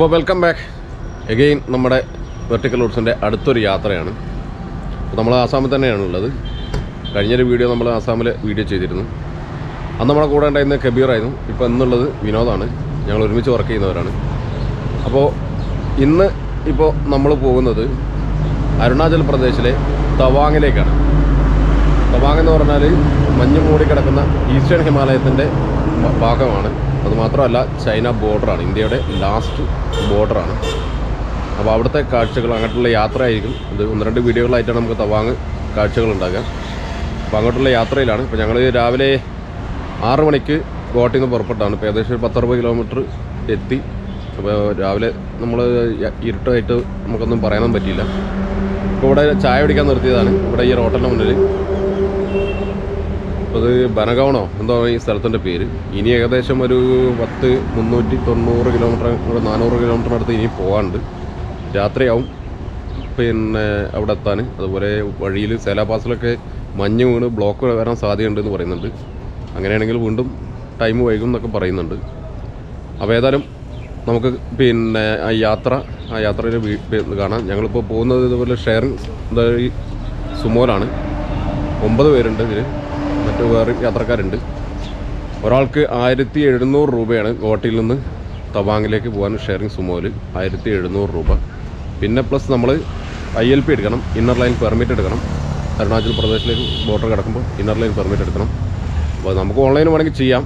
അപ്പോൾ welcome back again നമ്മുടെ vertical റൂട്ട്സിന്റെ അടുത്തൊരു യാത്രയാണ്. അപ്പോൾ നമ്മൾ ആസാമിൽ തന്നെയാണുള്ളത് കഴിഞ്ഞൊരു വീഡിയോ നമ്മൾ ആസാമിൽ വീഡിയോ ചെയ്തിരുന്നു. അന്ന് നമ്മുടെ കൂടെ ഉണ്ടായിരുന്ന കബീറായിരുന്നു ഇപ്പോൾ എന്നുള്ളത് വിനോദാണ്. ഞങ്ങൾ ഒരുമിച്ച് വർക്ക് ചെയ്യുന്നവരാണ്. അപ്പോൾ ഇന്ന് ഇപ്പോൾ നമ്മൾ പോകുന്നത് അരുണാചൽ പ്രദേശിലെ തവാങ്ങിലേക്കാണ്. തവാങ് എന്ന് പറഞ്ഞാൽ മഞ്ഞ് മൂടി കിടക്കുന്ന ഈസ്റ്റേൺ ഹിമാലയത്തിന്റെ ഭാഗമാണ്. അതുമാത്രമല്ല ചൈന ബോർഡറാണ്. ഇന്ത്യയുടെ ലാസ്റ്റ് ബോർഡറാണ്. അപ്പോൾ അവിടുത്തെ കാഴ്ചകൾ അങ്ങോട്ടുള്ള യാത്ര ആയിരിക്കും ഇത് ഒന്ന് രണ്ട് വീഡിയോകളായിട്ടാണ് നമുക്ക് തവാങ് കാഴ്ചകൾ ഉണ്ടാകുക അപ്പോൾ അങ്ങോട്ടുള്ള യാത്രയിലാണ്. ഇപ്പോൾ ഞങ്ങൾ രാവിലെ ആറ് മണിക്ക് ഗോട്ടിൽ നിന്ന് പുറപ്പെട്ടാണ്. ഇപ്പോൾ ഏകദേശം ഒരു പത്തറുപത് കിലോമീറ്റർ എത്തി. അപ്പോൾ രാവിലെ നമ്മൾ ഇരുട്ടായിട്ട് നമുക്കൊന്നും പറയാനൊന്നും പറ്റിയില്ല. ഇപ്പോൾ ഇവിടെ ചായ കുടിക്കാൻ നിർത്തിയതാണ്. ഇവിടെ ഈ ഹോട്ടലിന്റെ മുന്നിൽ. അത് ബനഗൗണോ എന്തോ ഈ സ്ഥലത്തിന്റെ പേര്. ഇനി ഏകദേശം ഒരു പത്ത് മുന്നൂറ്റി തൊണ്ണൂറ് കിലോമീറ്റർ നാനൂറ് കിലോമീറ്ററിനടുത്ത് ഇനി പോകാണ്ട് രാത്രിയാവും. പിന്നെ അവിടെ എത്താൻ. അതുപോലെ വഴിയിൽ സേലാപാസിലൊക്കെ മഞ്ഞ് വീണ് ബ്ലോക്ക് വരാൻ സാധ്യതയുണ്ട് എന്ന് പറയുന്നുണ്ട്. അങ്ങനെയാണെങ്കിൽ വീണ്ടും ടൈം വൈകും എന്നൊക്കെ പറയുന്നുണ്ട്. അപ്പോൾ ഏതായാലും നമുക്ക് പിന്നെ ആ യാത്ര ആ യാത്രയിൽ കാണാം. ഞങ്ങളിപ്പോൾ പോകുന്നത് ഇതുപോലെ ഷെയറിങ് സുമോലാണ്. ഒമ്പത് പേരുണ്ട് ഇതിൽ മറ്റു വേറെ യാത്രക്കാരുണ്ട്. ഒരാൾക്ക് ആയിരത്തി എഴുന്നൂറ് രൂപയാണ് ഗോട്ടിയിൽ നിന്ന് തവാങ്ങിലേക്ക് പോകാൻ ഷെയറിങ് സുമോയിൽ ആയിരത്തി എഴുന്നൂറ് രൂപ. പിന്നെ പ്ലസ് നമ്മൾ ഐ എൽ പി എടുക്കണം ഇന്നർ ലൈൻ പെർമിറ്റ് എടുക്കണം. അരുണാചൽ പ്രദേശിലേക്ക് ബോർഡർ കിടക്കുമ്പോൾ ഇന്നർ ലൈൻ പെർമിറ്റ് എടുക്കണം. അപ്പോൾ നമുക്ക് ഓൺലൈൻ വേണമെങ്കിൽ ചെയ്യാം.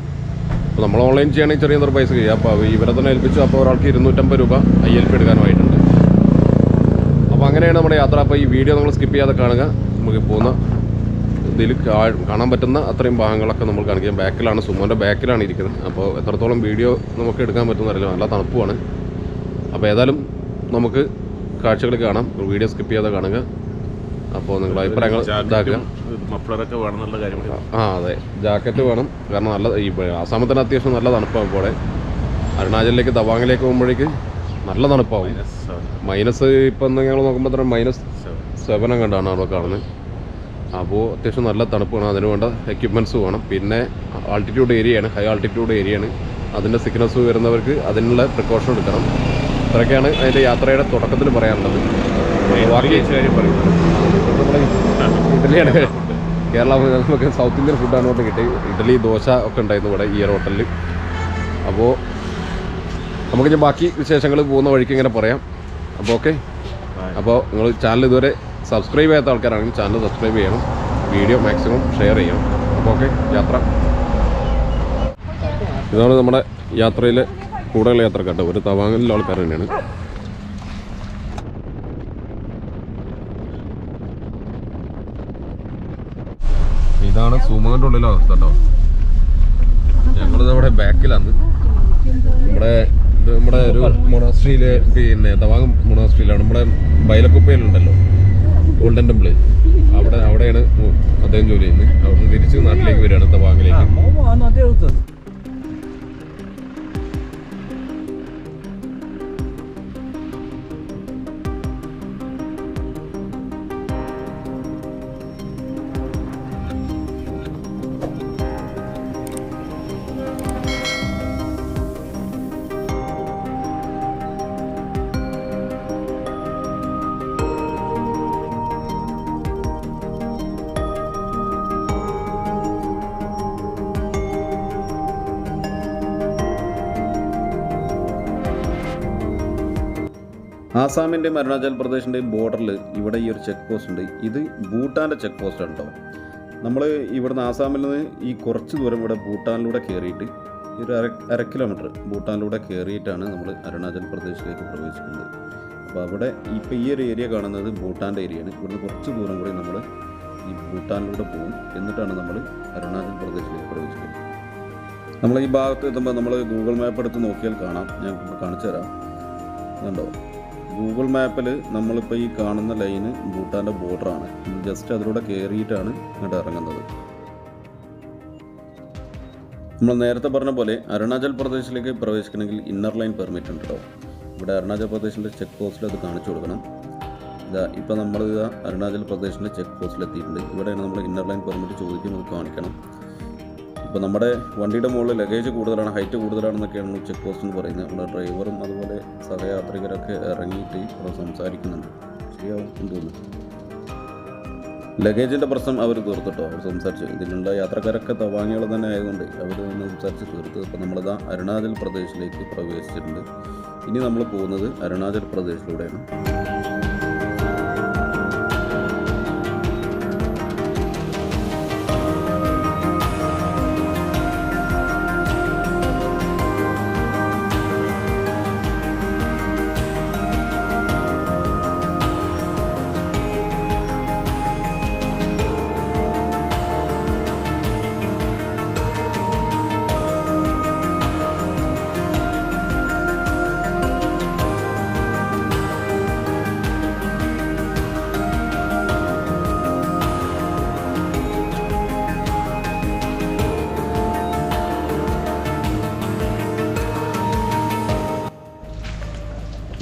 അപ്പോൾ നമ്മൾ ഓൺലൈൻ ചെയ്യുകയാണെങ്കിൽ ചെറിയ പൈസ ചെയ്യാം അപ്പോൾ ഇവരെ തന്നെ ഏൽപ്പിച്ചു. അപ്പോൾ ഒരാൾക്ക് ഇരുന്നൂറ്റമ്പത് രൂപ ഐ എൽ പി എടുക്കാനുമായിട്ടുണ്ട്. അപ്പോൾ അങ്ങനെയാണ് നമ്മുടെ യാത്ര. അപ്പോൾ ഈ വീഡിയോ നമ്മൾ സ്കിപ്പ് ചെയ്യാതെ കാണുക. നമുക്ക് പോകുന്ന ഇതിൽ കാണാൻ പറ്റുന്ന അത്രയും ഭാഗങ്ങളൊക്കെ നമ്മൾ കാണിക്കാം. ബാക്കിലാണ് സുമോന്റെ ബാക്കിലാണ് ഇരിക്കുന്നത്. അപ്പോൾ എത്രത്തോളം വീഡിയോ നമുക്ക് എടുക്കാൻ പറ്റുന്നറിയില്ല നല്ല തണുപ്പുമാണ്. അപ്പോൾ ഏതായാലും നമുക്ക് കാഴ്ചകൾ കാണാം. വീഡിയോ സ്കിപ്പ് ചെയ്യാതെ കാണുക. അപ്പോൾ നിങ്ങൾ അഭിപ്രായങ്ങൾ ഇതാക്കുക. മഫ്ലറൊക്കെ വേണമെന്നുള്ള കാര്യം കൂടി. ആ അതെ. ജാക്കറ്റ് വേണം. കാരണം നല്ല ഈ ആസാമത്തിന് അത്യാവശ്യം നല്ല തണുപ്പാകും ഇപ്പോൾ അരുണാചലിലേക്ക് തവാങ്ങിലേക്ക് പോകുമ്പോഴേക്ക് നല്ല തണുപ്പാവും. മൈനസ് ഇപ്പം ഞങ്ങൾ നോക്കുമ്പോൾ തന്നെ മൈനസ്. സെവനം കണ്ടാണ് അവിടെ കാണുന്നത്. അപ്പോൾ അത്യാവശ്യം നല്ല തണുപ്പ് വേണം അതിന് വേണ്ട എക്യുപ്മെന്റ്സ് വേണം. പിന്നെ ആൾട്ടിറ്റ്യൂഡ് ഏരിയയാണ് ഹൈ ആൾട്ടിറ്റ്യൂഡ് ഏരിയയാണ് അതിന്റെ സിക്നസ് വരുന്നവർക്ക് അതിനുള്ള പ്രിക്കോഷൻ എടുക്കണം. ഇത്രയൊക്കെയാണ് അതിന്റെ യാത്രയുടെ തുടക്കത്തിൽ പറയാനുള്ളത്. ബാക്കി ഇഡലിയാണ് കേരള നമുക്ക് സൗത്ത് ഇന്ത്യൻ ഫുഡാണ് ഇവിടെ കിട്ടി ഇഡലി ദോശ ഒക്കെ ഉണ്ടായിരുന്നു ഇവിടെ ഈ ഹോട്ടലിൽ അപ്പോൾ നമുക്ക് ഇനി ബാക്കി വിശേഷങ്ങൾ പോകുന്ന വഴിക്ക് ഇങ്ങനെ പറയാം. അപ്പോൾ ഓക്കെ അപ്പോൾ നിങ്ങൾ ചാനൽ ഇതുവരെ സബ്സ്ക്രൈബ് ചെയ്യാത്ത ആൾക്കാരാണെങ്കിൽ ചാനൽ സബ്സ്ക്രൈബ് ചെയ്യണം. വീഡിയോ മാക്സിമം ഷെയർ ചെയ്യണം. അപ്പോൾ ഓക്കെ യാത്ര. ഇതാണ് നമ്മുടെ യാത്രയിലെ കൂടുതൽ യാത്രക്കാട്ട് ഒരു തവാങ്ങലിലെ ആൾക്കാർ തന്നെയാണ്. ഇതാണ് സുമോന്റെ ഉള്ളിലെ അവസ്ഥ കേട്ടോ. ഞങ്ങളിത് അവിടെ ബാക്കിലാണ് നമ്മുടെ നമ്മുടെ ഒരു മൊണാസ്ട്രിയിലെ പിന്നെ തവാങ് മൊണാസ്ട്രിയിലാണ് നമ്മുടെ ബൈലക്കുപ്പയിലുണ്ടല്ലോ. Golden temple. അവിടെ അവിടെയാണ് അദ്ദേഹം ജോലി ചെയ്യുന്നത്. അവിടെ നിന്ന് തിരിച്ച് നാട്ടിലേക്ക് വരികയാണ് തവാങ്ങിലേക്ക് ആസാമിന്റെയും അരുണാചൽ പ്രദേശിന്റെയും ബോർഡറിൽ ഇവിടെ ഈ ഒരു ചെക്ക് പോസ്റ്റ് ഉണ്ട്. ഇത് ഭൂട്ടാന്റെ ചെക്ക് പോസ്റ്റ് കേട്ടോ നമ്മൾ ഇവിടുന്ന് ആസാമിൽ നിന്ന് ഈ കുറച്ച് ദൂരം ഇവിടെ ഭൂട്ടാനിലൂടെ കയറിയിട്ട് ഈ ഒരു അര അര കിലോമീറ്റർ ഭൂട്ടാനിലൂടെ കയറിയിട്ടാണ് നമ്മൾ അരുണാചൽ പ്രദേശിലേക്ക് പ്രവേശിക്കുന്നത്. അപ്പോൾ അവിടെ ഇപ്പോൾ ഈ ഒരു ഏരിയ കാണുന്നത് ഭൂട്ടാന്റെ ഏരിയയാണ് ഇവിടുന്ന് കുറച്ച് ദൂരം കൂടി നമ്മൾ ഈ ഭൂട്ടാനിലൂടെ പോകും. എന്നിട്ടാണ് നമ്മൾ അരുണാചൽ പ്രദേശിലേക്ക് പ്രവേശിക്കുന്നത്. നമ്മൾ ഈ ഭാഗത്ത് എത്തുമ്പോൾ നമ്മൾ ഗൂഗിൾ മാപ്പ് എടുത്ത് നോക്കിയാൽ കാണാം. ഞാൻ കാണിച്ചു തരാം കണ്ടോ? ഗൂഗിൾ മാപ്പിൽ നമ്മളിപ്പോൾ ഈ കാണുന്ന ലൈന് ഭൂട്ടാന്റെ ബോർഡറാണ് ജസ്റ്റ് അതിലൂടെ കയറിയിട്ടാണ് ഇങ്ങോട്ട് ഇറങ്ങുന്നത്. നമ്മൾ നേരത്തെ പറഞ്ഞ പോലെ അരുണാചൽ പ്രദേശിലേക്ക് പ്രവേശിക്കണമെങ്കിൽ ഇന്നർ ലൈൻ പെർമിറ്റ് ഉണ്ട് കേട്ടോ ഇവിടെ അരുണാചൽ പ്രദേശിന്റെ ചെക്ക് പോസ്റ്റിൽ അത് കാണിച്ചു കൊടുക്കണം. ഇതാ ഇപ്പോൾ നമ്മൾ അരുണാചൽ പ്രദേശിന്റെ ചെക്ക് പോസ്റ്റിൽ എത്തിയിട്ടുണ്ട്. ഇവിടെയാണ് നമ്മൾ ഇന്നർ ലൈൻ പെർമിറ്റ് ചോദിക്കുന്നത് കാണിക്കണം. അപ്പോൾ നമ്മുടെ വണ്ടിയുടെ മുകളിൽ ലഗേജ് കൂടുതലാണ് ഹൈറ്റ് കൂടുതലാണെന്നൊക്കെയാണ് ചെക്ക് പോസ്റ്റ് എന്ന് പറയുന്നത്. നമ്മുടെ ഡ്രൈവറും അതുപോലെ സഹയാത്രികരൊക്കെ ഇറങ്ങിയിട്ട് ഇവിടെ സംസാരിക്കുന്നുണ്ട്. ശരിയാവും തോന്നുന്നു. ലഗേജിന്റെ പ്രശ്നം അവർ തീർത്തിട്ടോ? അവർ സംസാരിച്ചു ഇതിനുള്ള യാത്രക്കാരൊക്കെ തവാങ്ങികൾ തന്നെ ആയതുകൊണ്ട് അവർ ഒന്ന് സംസാരിച്ച് തീർത്ത്. അപ്പോൾ നമ്മളിതാ അരുണാചൽ പ്രദേശിലേക്ക് പ്രവേശിച്ചിട്ടുണ്ട്. ഇനി നമ്മൾ പോകുന്നത് അരുണാചൽ പ്രദേശിലൂടെയാണ്.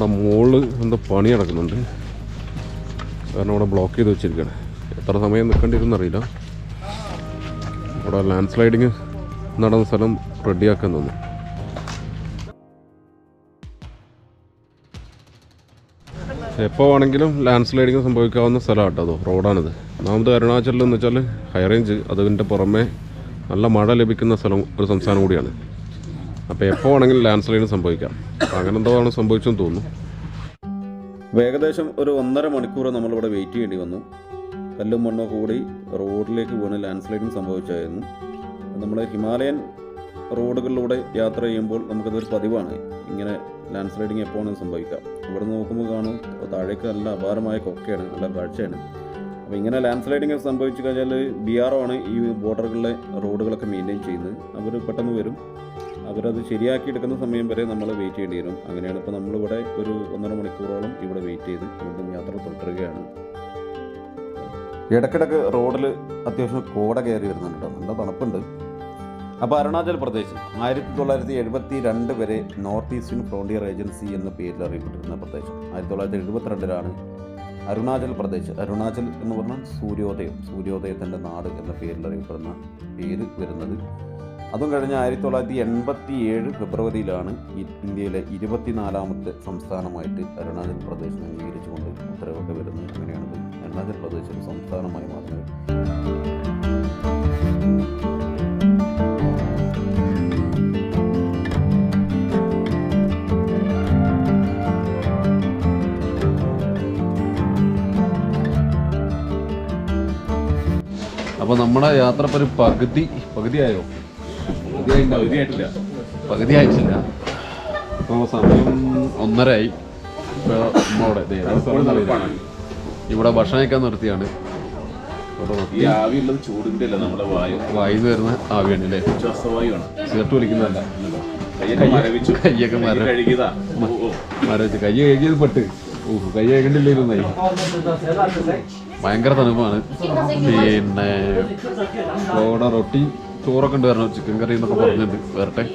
മുകളിൽ എന്തോ പണി നടക്കുന്നുണ്ട്. കാരണം അവിടെ ബ്ലോക്ക് ചെയ്ത് വെച്ചിരിക്കുകയാണ്. എത്ര സമയം നിൽക്കേണ്ടിരുന്ന അറിയില്ല. അവിടെ ലാൻഡ് സ്ലൈഡിങ് നടന്ന സ്ഥലം റെഡിയാക്കാൻ തോന്നുന്നു. എപ്പോൾ വേണമെങ്കിലും ലാൻഡ് സ്ലൈഡിങ് സംഭവിക്കാവുന്ന സ്ഥലമാണ് കേട്ടോ റോഡാണിത്. ഒന്നാമത് അരുണാചലിൽ എന്ന് വെച്ചാൽ ഹൈറേഞ്ച് അതിന്റെ പുറമെ നല്ല മഴ ലഭിക്കുന്ന സ്ഥലം ഒരു സംസ്ഥാനം കൂടിയാണ്. അപ്പോൾ എപ്പോൾ വേണമെങ്കിലും ലാൻഡ് സ്ലൈഡ് സംഭവിക്കാം. അങ്ങനെ എന്തോ ആണ് സംഭവിച്ചെന്ന് തോന്നുന്നു. ഏകദേശം ഒരു ഒന്നര മണിക്കൂർ നമ്മളിവിടെ വെയിറ്റ് ചെയ്യേണ്ടി വന്നു. കല്ലും മണ്ണോ കൂടി റോഡിലേക്ക് വീണ് ലാൻഡ് സ്ലൈഡും സംഭവിച്ചായിരുന്നു. നമ്മൾ ഹിമാലയൻ റോഡുകളിലൂടെ യാത്ര ചെയ്യുമ്പോൾ നമുക്കതൊരു പതിവാണ്. ഇങ്ങനെ ലാൻഡ് സ്ലൈഡിങ് വേണമെങ്കിലും സംഭവിക്കാം. ഇവിടെ നോക്കുമ്പോൾ കാണും താഴേക്ക് നല്ല അപാരമായ കൊക്കയാണ് നല്ല കാഴ്ചയാണ് അപ്പോൾ ഇങ്ങനെ ലാൻഡ് സ്ലൈഡിങ് സംഭവിച്ചു കഴിഞ്ഞാൽ ബി ആർ ആണ് ഈ ബോർഡറുകളിലെ റോഡുകളൊക്കെ മെയിന്റെയിൻ ചെയ്യുന്നത്. അവർ പെട്ടെന്ന് വരും. അവരത് ശരിയാക്കി എടുക്കുന്ന സമയം വരെ നമ്മൾ വെയിറ്റ് ചെയ്യേണ്ടി വരും. അങ്ങനെയാണ് ഇപ്പോൾ നമ്മളിവിടെ ഒരു ഒന്നര മണിക്കൂറോളം ഇവിടെ വെയിറ്റ് ചെയ്ത് വീണ്ടും യാത്ര തുടരുകയാണ്. ഇടയ്ക്കിടയ്ക്ക് റോഡിൽ അത്യാവശ്യം കോട കയറി വരുന്നുണ്ട് നല്ല തണുപ്പുണ്ട്. അപ്പോൾ അരുണാചൽ പ്രദേശ് ആയിരത്തി തൊള്ളായിരത്തി എഴുപത്തി രണ്ട് വരെ നോർത്ത് ഈസ്റ്റേൺ ഫ്രോണ്ടിയർ ഏജൻസി എന്ന പേരിൽ അറിയപ്പെട്ടിരുന്ന പ്രദേശം. ആയിരത്തി തൊള്ളായിരത്തി എഴുപത്തിരണ്ടിലാണ് അരുണാചൽ പ്രദേശ്. അരുണാചൽ എന്ന് പറഞ്ഞാൽ സൂര്യോദയം സൂര്യോദയത്തിന്റെ നാട് എന്ന പേരിൽ അറിയപ്പെടുന്ന പേര് വരുന്നത്. അതും കഴിഞ്ഞ ആയിരത്തി തൊള്ളായിരത്തി എൺപത്തി ഏഴ് ഫെബ്രുവരിയിലാണ് ഇന്ത്യയിലെ ഇരുപത്തിനാലാമത്തെ സംസ്ഥാനമായിട്ട് അരുണാചൽ പ്രദേശ് അംഗീകരിച്ചുകൊണ്ട് ഉത്തരവൊക്കെ വരുന്നത്. അങ്ങനെയാണത് അരുണാചൽ പ്രദേശ് ഒരു സംസ്ഥാനമായി മാറുന്നത്. അപ്പോൾ നമ്മുടെ യാത്ര ഇപ്പോൾ ഒരു പകുതി പകുതിയായോ? പകുതിയായിട്ടില്ല. പകുതി ആയിട്ടില്ല ഇപ്പോൾ സമയം ഒന്നരയായി എന്നറിയില്ല. ഇവിടെ ഭക്ഷണം കഴിക്കാൻ നിർത്തിയാണ്. ഇവിടെ വായു? വരുന്ന ആവിയാണ് അല്ലേ? സിഗരറ്റ് വലിക്കുന്നതല്ല. കയ്യൊക്കെ കൈ കഴുകിയതാ. മരവിച്ച്. കൈ കഴുകിയത് പെട്ട്. ഓഹ് കൈ കഴുകണ്ടില്ലായിരുന്നായി ഭയങ്കര തണുപ്പാണ്. പിന്നെ റൊട്ടി. ചോറൊക്കെ ഉണ്ട് വരണം. ചിക്കൻ കറി എന്നൊക്കെ പറഞ്ഞിട്ടുണ്ട്. വരട്ടെ.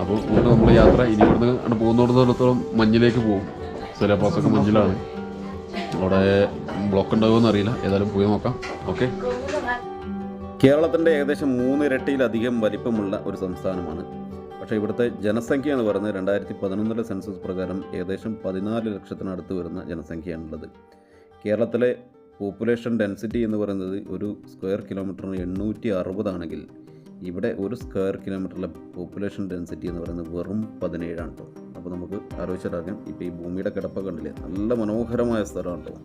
അപ്പോൾ ഇങ്ങോട്ട് നമ്മൾ യാത്ര ഇനി ഇവിടുന്ന് അങ്ങോട്ട് പോകുന്നിടത്തോളം മഞ്ഞിലേക്ക് പോകും. സിലബസൊക്കെ മഞ്ഞിലാണ്. അവിടെ ബ്ലോക്ക് ഉണ്ടാവുമെന്ന് അറിയില്ല ഏതായാലും പോയി നോക്കാം. ഓക്കെ കേരളത്തിന്റെ ഏകദേശം മൂന്ന് ഇരട്ടിയിലധികം വലിപ്പമുള്ള ഒരു സംസ്ഥാനമാണ്. പക്ഷേ ഇവിടുത്തെ ജനസംഖ്യ എന്ന് പറയുന്നത് രണ്ടായിരത്തി പതിനൊന്നിലെ സെൻസസ് പ്രകാരം ഏകദേശം പതിനാല് ലക്ഷത്തിനടുത്ത് വരുന്ന ജനസംഖ്യയാണുള്ളത്. കേരളത്തിലെ പോപ്പുലേഷൻ ഡെൻസിറ്റി എന്ന് പറയുന്നത് ഒരു സ്ക്വയർ കിലോമീറ്ററിന് എണ്ണൂറ്റി അറുപതാണെങ്കിൽ ഇവിടെ ഒരു സ്ക്വയർ കിലോമീറ്ററിലെ പോപ്പുലേഷൻ ഡെൻസിറ്റി എന്ന് പറയുന്നത് വെറും പതിനേഴാണ് കേട്ടോ അപ്പോൾ നമുക്ക് ആലോചിച്ചിട്ടറിയാം ഇപ്പോൾ ഈ ഭൂമിയുടെ കിടപ്പൊക്കെ കണ്ടില്ലേ? നല്ല മനോഹരമായ സ്ഥലമാണ് കേട്ടോ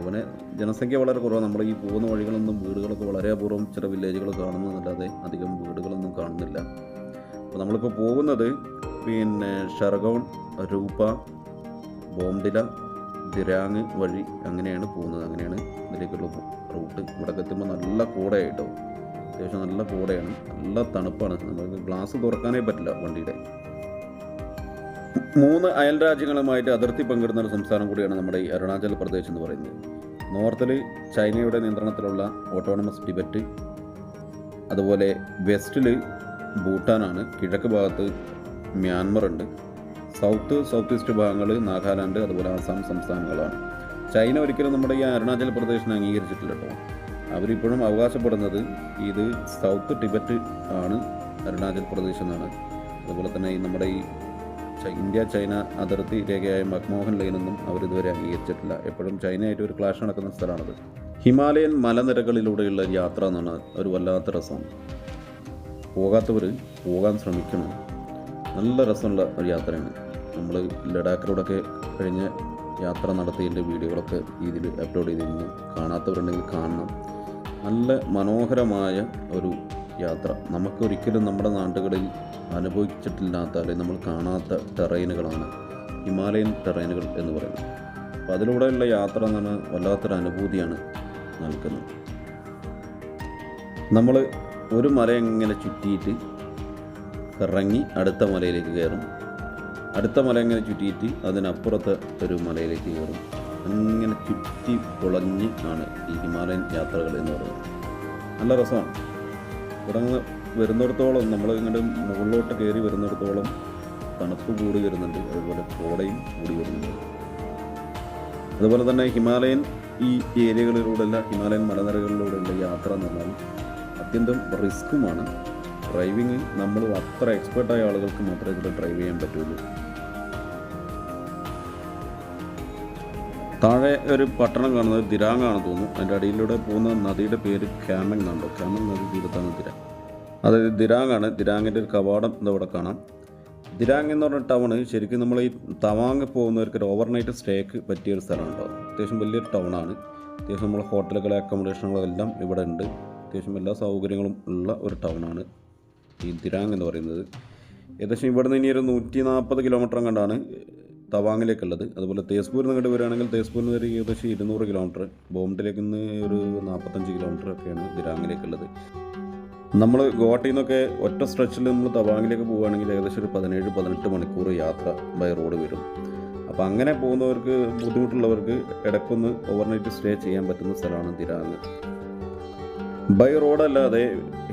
ഇവന് ജനസംഖ്യ വളരെ കുറവാണ് നമ്മൾ ഈ പോകുന്ന വഴികളൊന്നും വീടുകളൊക്കെ വളരെ അപൂർവം ചില വില്ലേജുകൾ കാണുന്നതല്ലാതെ അധികം വീടുകളൊന്നും കാണുന്നില്ല. അപ്പോൾ നമ്മളിപ്പോൾ പോകുന്നത് പിന്നെ ഷർഗോൺ രൂപ ബോംഡില ദിരാങ് വഴി അങ്ങനെയാണ് പോകുന്നത്. അങ്ങനെയാണ് ഇതിലേക്കുള്ള റൂട്ട്. ഇവിടെ എത്തുമ്പോൾ നല്ല കൂടെയായിട്ടോ. അത്യാവശ്യം നല്ല കൂടെയാണ്. നല്ല തണുപ്പാണ്. നമുക്ക് ഗ്ലാസ് തുറക്കാനേ പറ്റില്ല വണ്ടിയുടെ. മൂന്ന് അയൽ രാജ്യങ്ങളുമായിട്ട് അതിർത്തി പങ്കിടുന്ന ഒരു സംസ്ഥാനം കൂടിയാണ് നമ്മുടെ ഈ അരുണാചൽ പ്രദേശ് എന്ന് പറയുന്നത്. നോർത്തിൽ ചൈനയുടെ നിയന്ത്രണത്തിലുള്ള ഓട്ടോണമസ് ടിബറ്റ് അതുപോലെ വെസ്റ്റിൽ ഭൂട്ടാനാണ് കിഴക്ക് ഭാഗത്ത് മ്യാൻമർ ഉണ്ട് സൗത്ത് സൗത്ത് ഈസ്റ്റ് ഭാഗങ്ങൾ നാഗാലാൻഡ് അതുപോലെ ആസാം സംസ്ഥാനങ്ങളാണ്. ചൈന ഒരിക്കലും നമ്മുടെ ഈ അരുണാചൽ പ്രദേശിനെ അംഗീകരിച്ചിട്ടില്ല കേട്ടോ അവരിപ്പോഴും അവകാശപ്പെടുന്നത് ഇത് സൗത്ത് ടിബറ്റ് ആണ് അരുണാചൽ പ്രദേശ് എന്നാണ്. അതുപോലെ തന്നെ ഈ നമ്മുടെ ഈ ഇന്ത്യ ചൈന അതിർത്തി രേഖയായ മക്മോഹൻ ലൈനൊന്നും അവരിതുവരെ അംഗീകരിച്ചിട്ടില്ല. എപ്പോഴും ചൈനയായിട്ട് ഒരു ക്ലാഷ് നടക്കുന്ന സ്ഥലമാണത്. ഹിമാലയൻ മലനിരകളിലൂടെയുള്ള യാത്ര എന്നാണ് ഒരു വല്ലാത്ത രസം. പോകാത്തവർ പോകാൻ ശ്രമിക്കണം. നല്ല രസമുള്ള ഒരു യാത്രയാണ്. നമ്മൾ ലഡാക്കിലൂടെയൊക്കെ കഴിഞ്ഞ യാത്ര നടത്തിയതിന്റെ വീഡിയോകളൊക്കെ ഇതിൽ അപ്ലോഡ് ചെയ്തിരുന്നു. കാണാത്തവരുണ്ടെങ്കിൽ കാണണം. നല്ല മനോഹരമായ ഒരു യാത്ര. നമുക്കൊരിക്കലും നമ്മുടെ നാടുകളിൽ അനുഭവിച്ചിട്ടില്ലാത്ത അല്ലെങ്കിൽ നമ്മൾ കാണാത്ത ടെറൈനുകളാണ് ഹിമാലയൻ ടെറൈനുകൾ എന്ന് പറയുന്നത്. അപ്പോൾ അതിലൂടെയുള്ള യാത്ര എന്ന് പറഞ്ഞാൽ വല്ലാത്തൊരു അനുഭൂതിയാണ് നൽകുന്നത്. നമ്മൾ ഒരു മല ഇങ്ങനെ ചുറ്റിയിട്ട് ഇറങ്ങി അടുത്ത മലയിലേക്ക് കയറും അടുത്ത മല ഇങ്ങനെ ചുറ്റിയിട്ട് അതിനപ്പുറത്തെ ഒരു മലയിലേക്ക് കയറും. അങ്ങനെ ചുറ്റി പൊളഞ്ഞ് ആണ് ഈ ഹിമാലയൻ യാത്രകൾ എന്ന് പറയുന്നത്. നല്ല രസമാണ്. ഇവിടെ നിന്ന് വരുന്നിടത്തോളം നമ്മൾ ഇങ്ങോട്ട് മുകളിലോട്ട് കയറി വരുന്നിടത്തോളം തണുപ്പ് കൂടി വരുന്നുണ്ട്. അതുപോലെ കോടയും കൂടി വരുന്നുണ്ട്. അതുപോലെ തന്നെ ഹിമാലയൻ ഈ ഏരിയകളിലൂടെയുള്ള ഹിമാലയൻ മലനിരകളിലൂടെയുള്ള യാത്ര എന്ന് പറഞ്ഞാൽ അത്യന്തം റിസ്ക്കുമാണ്. ഡ്രൈവിങ് നമ്മൾ അത്ര എക്സ്പേർട്ടായ ആളുകൾക്ക് മാത്രമേ ഇതിൽ ഡ്രൈവ് ചെയ്യാൻ പറ്റുള്ളൂ. താഴെ ഒരു പട്ടണം കാണുന്നത് ദിരാങ്ങാണെന്ന് തോന്നുന്നു. അതിന്റെ അടിയിലൂടെ പോകുന്ന നദിയുടെ പേര് ക്യാമങ് എന്നുണ്ടോ ക്യാമങ് നദി തീരത്താണ് ദിര അതായത് ദിരാങ്ങാണ് ദിരാങ്ങിന്റെ ഒരു കവാടം ഇതവിടെ കാണാം. ദിരാങ് എന്ന് പറഞ്ഞ ടൗണ് ശരിക്കും നമ്മൾ ഈ തവാങ് പോകുന്നവർക്ക് ഒരു ഓവർനൈറ്റ് സ്റ്റേക്ക് പറ്റിയ ഒരു സ്ഥലം കേട്ടോ. അത്യാവശ്യം വലിയൊരു ടൗണാണ് അത്യാവശ്യം നമ്മൾ ഹോട്ടലുകളെ അക്കോമഡേഷനുകളും എല്ലാം ഇവിടെ ഉണ്ട്. അത്യാവശ്യം എല്ലാ സൗകര്യങ്ങളും ഉള്ള ഒരു ടൗണാണ് ഈ ദിരാങ് എന്ന് പറയുന്നത്. ഏകദേശം ഇവിടുന്ന് ഇനി ഒരു നൂറ്റി നാൽപ്പത് കിലോമീറ്റർ കണ്ടാണ് തവാങ്ങിലേക്കുള്ളത്. അതുപോലെ തേസ്പൂരിൽ നിന്ന് ഇങ്ങോട്ട് വരികയാണെങ്കിൽ തേസ്പൂരിൽ നിന്ന് ഏകദേശം ഇരുന്നൂറ് കിലോമീറ്റർ. ബോംബിലേക്ക് നിന്ന് ഒരു നാൽപ്പത്തഞ്ച് കിലോമീറ്റർ ഒക്കെയാണ് ദിരാങ്ങിലേക്കുള്ളത്. നമ്മൾ ഗുവാഹട്ടിയിൽ നിന്നൊക്കെ ഒറ്റ സ്ട്രെച്ചിൽ നമ്മൾ തവാങ്ങിലേക്ക് പോവുകയാണെങ്കിൽ ഏകദേശം ഒരു പതിനേഴ് പതിനെട്ട് മണിക്കൂർ യാത്ര ബൈ റോഡ് വരും. അപ്പോൾ അങ്ങനെ പോകുന്നവർക്ക് ബുദ്ധിമുട്ടുള്ളവർക്ക് ഇടയ്ക്കൊന്ന് ഓവർനൈറ്റ് സ്റ്റേ ചെയ്യാൻ പറ്റുന്ന സ്ഥലമാണ് ദിരാങ്. ബൈ റോഡ് അല്ലാതെ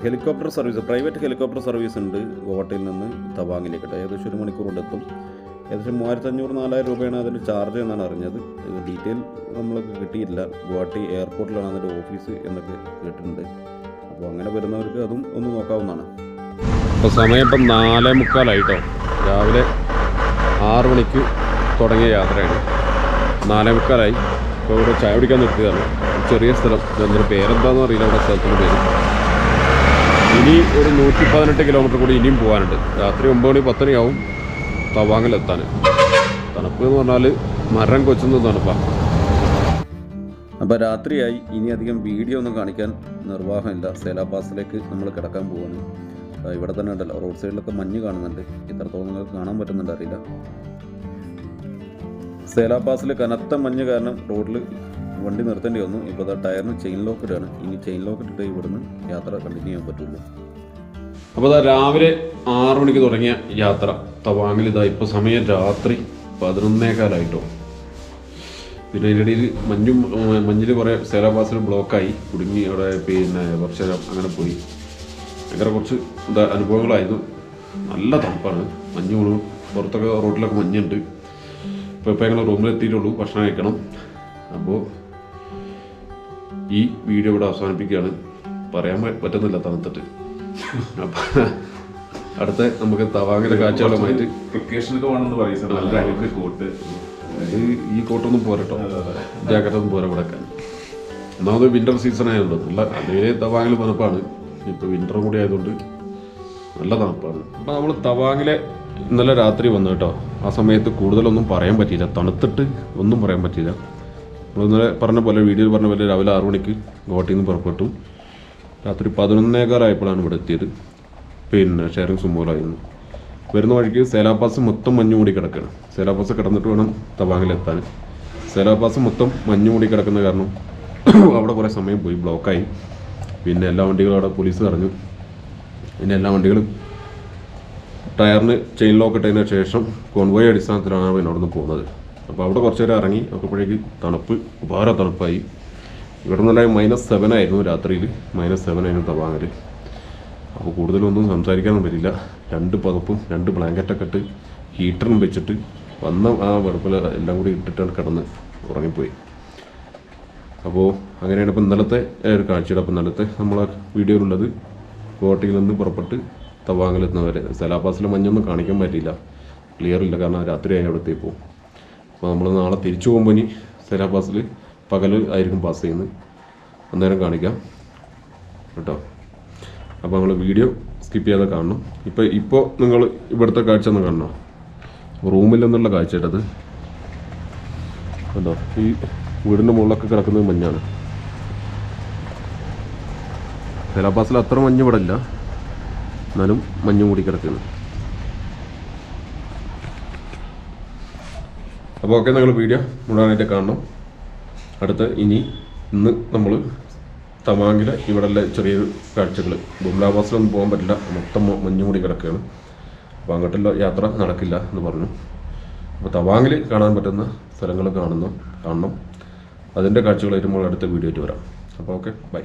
helicopter service private helicopter service ഉണ്ട് ഗുവാഹട്ടിയിൽ നിന്ന് തവാങ്ങിലേക്ക് ഏകദേശം ഒരു മണിക്കൂർ കൊണ്ട് എത്തും. ഏകദേശം മൂവായിരത്തി അഞ്ഞൂറ് നാലായിരം രൂപയാണ് അതിന്റെ ചാർജ് എന്നാണ് അറിഞ്ഞത്. ഡീറ്റെയിൽ നമ്മൾക്ക് കിട്ടിയില്ല ഗുവാഹട്ടി എയർപോർട്ടിലാണ് അതിന്റെ ഓഫീസ് എന്നൊക്കെ കേട്ടിട്ടുണ്ട്. അപ്പോൾ അങ്ങനെ വരുന്നവർക്ക് അതും ഒന്ന് നോക്കാവുന്നതാണ്. ഇപ്പോൾ സമയം ഇപ്പം നാലേ മുക്കാലായിട്ടോ. രാവിലെ ആറ് മണിക്ക് തുടങ്ങിയ യാത്രയാണ്. നാലേ മുക്കാലായി. ഇപ്പോൾ ഇവിടെ ചായ കുടിക്കാൻ നിർത്തിയതാണ്. ചെറിയ സ്ഥലം. അതിന്റെ പേരെന്താണെന്ന് അറിയില്ല. അവിടെ സ്ഥലത്തിന്റെ പേര്. ഇനി ഒരു നൂറ്റി പതിനെട്ട് കിലോമീറ്റർ കൂടി ഇനിയും പോകാനുണ്ട് രാത്രി ഒമ്പത് മണി പത്ത് മണിയാവും തവാങ്ങിലെത്താൻ തണുപ്പ് എന്ന് പറഞ്ഞാൽ മരം കൊച്ചുന്ന തണുപ്പാണ് അപ്പോൾ രാത്രിയായി. ഇനി അധികം വീഡിയോ ഒന്നും കാണിക്കാൻ നിർവാഹമില്ല. സേലാപാസിലേക്ക് നമ്മൾ കിടക്കാൻ പോകുന്നു ഇവിടെ തന്നെ ഉണ്ടല്ലോ. റോഡ് സൈഡിലൊക്കെ മഞ്ഞ് കാണുന്നുണ്ട്. ഇത്രത്തോളം നിങ്ങൾക്ക് കാണാൻ പറ്റുന്നുണ്ട് അറിയില്ല. സേലാ കനത്ത മഞ്ഞ് കാരണം റോഡിൽ വണ്ടി നിർത്തേണ്ടി വന്നു. ഇപ്പോൾ ടയറിന് ചെയിൻ ലോക്ക് ഇനി ചെയിൻ ലോക്കറ്റ് ഇട്ടിട്ട് ഇവിടുന്ന് യാത്ര കണ്ടിന്യൂ ചെയ്യാൻ പറ്റുള്ളൂ. അപ്പോൾ അതാ രാവിലെ ആറു മണിക്ക് തുടങ്ങിയ യാത്ര. തവാങ്ങിൽ ഇതാ ഇപ്പോൾ സമയം രാത്രി പതിനൊന്നേക്കാലായിട്ടോ പിന്നെ അതിന്റെ മഞ്ഞും മഞ്ഞിൽ കുറേ സേലാബാസിൽ ബ്ലോക്കായി. കുടുങ്ങി അവിടെ പിന്നെ കുറച്ച് അങ്ങനെ പോയി. അങ്ങനെ കുറച്ച് അനുഭവങ്ങളായിരുന്നു. നല്ല തണുപ്പാണ്. മഞ്ഞ് വീണു. പുറത്തൊക്കെ റോഡിലൊക്കെ മഞ്ഞുണ്ട്. ഇപ്പോൾ ഇപ്പോൾ ഞങ്ങൾ റൂമിലെത്തിയിട്ടുള്ളൂ. ഭക്ഷണം കഴിക്കണം. അപ്പോൾ ഈ വീഡിയോ ഇവിടെ അവസാനിപ്പിക്കുകയാണ്. പറയാൻ പറ്റുന്നില്ല തണുത്തിട്ട്. അപ്പം അടുത്ത നമുക്ക് തവാങ്ങിലെ കാഴ്ചകളുമായിട്ട് പ്രിക്കോഷനൊക്കെ വേണമെന്ന് പറയും സാർ. നല്ല കോട്ട് ഈ കോട്ടൊന്നും പോരട്ടോ. ജാക്കറ്റ് ഒന്നും പോരാ കിടക്കാൻ ഒന്നാമത് വിന്റർ സീസൺ ആയതുകൊണ്ട് നല്ല അതേ തവാങ്ങിൽ തണുപ്പാണ്. ഇപ്പോൾ വിന്ററും കൂടി ആയതുകൊണ്ട് നല്ല തണുപ്പാണ്. അപ്പോൾ നമ്മൾ തവാങ്ങിലെ ഇന്നലെ രാത്രി വന്നു കേട്ടോ. ആ സമയത്ത് കൂടുതലൊന്നും പറയാൻ പറ്റിയില്ല. തണുത്തിട്ട് ഒന്നും പറയാൻ പറ്റിയില്ല. നമ്മൾ ഇന്നലെ പറഞ്ഞ പോലെ വീഡിയോയിൽ പറഞ്ഞ പോലെ രാവിലെ ആറു മണിക്ക് ഗോട്ടിൽ നിന്ന് പുറപ്പെട്ടു. രാത്രി പതിനൊന്നേകാലായപ്പോഴാണ് ഇവിടെ എത്തിയത്. പിന്നെ ഷെയറിങ് സുമോലായിരുന്നു വരുന്ന വഴിക്ക് സേലാപാസ് മൊത്തം മഞ്ഞ് മൂടി കിടക്കുകയാണ്. സേലാപാസ് കിടന്നിട്ട് വേണം തവാങ്ങിലെത്താൻ സേലാപാസ് മൊത്തം മഞ്ഞ് മൂടി കിടക്കുന്ന കാരണം അവിടെ കുറേ സമയം പോയി ബ്ലോക്കായി പിന്നെ എല്ലാ വണ്ടികളും അവിടെ പോലീസ് പറഞ്ഞു പിന്നെ എല്ലാ വണ്ടികളും ടയറിന് ചെയിൻ ലോക്ക് ഇട്ടതിന് ശേഷം കോൺവോയ് അടിസ്ഥാനത്തിലാണ് അവിടെ നിന്ന് പോകുന്നത്. അപ്പോൾ അവിടെ കുറച്ച് നേരം ഇറങ്ങി. അപ്പോഴേക്ക് തണുപ്പ് വേറെ തണുപ്പായി. ഇവിടെ നിന്നല്ല മൈനസ് സെവൻ ആയിരുന്നു രാത്രിയിൽ. മൈനസ് സെവൻ ആയിരുന്നു തവാങ്ങൽ അപ്പോൾ കൂടുതലൊന്നും സംസാരിക്കാനും പറ്റില്ല. രണ്ട് പതപ്പും രണ്ട് ബ്ലാങ്കറ്റൊക്കെ ഇട്ട് ഹീറ്ററും വെച്ചിട്ട് വന്ന ആ വെളുപ്പിൽ എല്ലാം കൂടി ഇട്ടിട്ടാണ് കിടന്ന് ഉറങ്ങിപ്പോയി. അപ്പോൾ അങ്ങനെയാണ് ഇപ്പം ഇന്നലത്തെ ഒരു കാഴ്ചയുടെ അപ്പം ഇന്നലത്തെ നമ്മളെ വീഡിയോയിലുള്ളത്. കോട്ടയിൽ നിന്ന് പുറപ്പെട്ട് തവാങ്ങിലെത്തുന്നവരെ സലാപാസിലെ മഞ്ഞൊന്നും കാണിക്കാൻ പറ്റിയില്ല. ക്ലിയർ ഇല്ല. കാരണം രാത്രിയായി അവിടെ ഇപ്പോൾ അപ്പോൾ നമ്മൾ നാളെ തിരിച്ചു പോകുമ്പോൾ ഇനി സലാപാസിൽ പകൽ ആയിരിക്കും പാസ് ചെയ്യുന്നത് അന്നേരം കാണിക്കാം. കേട്ടോ? അപ്പോൾ നമ്മൾ വീഡിയോ സ്കിപ്പ് ചെയ്യാതെ കാണണം. ഇപ്പോൾ ഇപ്പോൾ നിങ്ങൾ ഇവിടുത്തെ കാഴ്ച ഒന്ന് കാണണം? റൂമിൽ നിന്നുള്ള കാഴ്ച ഇട്ടത് കണ്ടോ? ഈ വീടിന്റെ മുകളിലൊക്കെ കിടക്കുന്നത് മഞ്ഞാണ്. സെലാബാസിൽ അത്ര മഞ്ഞ് ഇവിടെ ഇല്ല എന്നാലും മഞ്ഞ് മൂടി കിടക്കുന്നു. അപ്പോൾ ഓക്കെ നിങ്ങൾ വീഡിയോ മുഴുവനായിട്ട് കാണണം. അടുത്ത ഇനി ഇന്ന് നമ്മൾ തമാങ്കിലെ ഇവിടെയുള്ള ചെറിയൊരു കാഴ്ചകൾ ബുംലാബാസിലൊന്നും പോകാൻ പറ്റില്ല. മൊത്തം മഞ്ഞു മൂടി കിടക്കുകയാണ്. അപ്പോൾ അങ്ങോട്ടുള്ള യാത്ര നടക്കില്ല എന്ന് പറഞ്ഞു. അപ്പോൾ തവാങ്ങിൽ കാണാൻ പറ്റുന്ന സ്ഥലങ്ങൾ കാണുന്നു കാണണം. അതിന്റെ കാഴ്ചകളായിട്ട് നമ്മൾ അടുത്ത വീഡിയോ ആയിട്ട് വരാം. അപ്പോൾ ഓക്കെ ബൈ